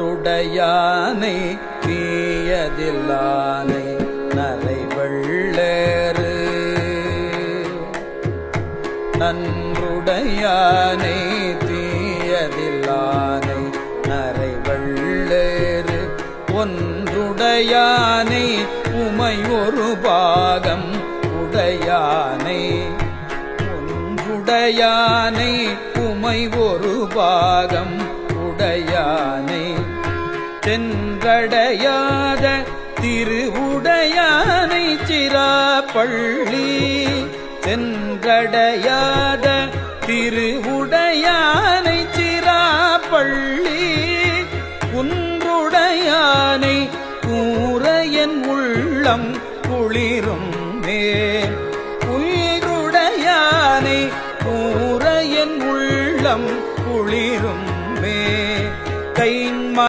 நன்றுடையானை தீயதில்லானை நரைவள்ளேறு நன்றுடையானை தீயதில்லானை நரைவள்ளேறு ஒன்றுடையானை உமை ஒரு பாகம் உடையானை. ஒன்றுடையானை உமை ஒரு பாகம் உடையானை. சென்றடையாத திருவுடையானை சிராப்பள்ளி. சென்றடையாத திருவுடையானை சிராப்பள்ளி. குன்றுடையானை கூற என் உள்ளம் குளிரும் மேல். குளிருடையானை கூற என் உள்ளம் குளிரும் மே கைன்மா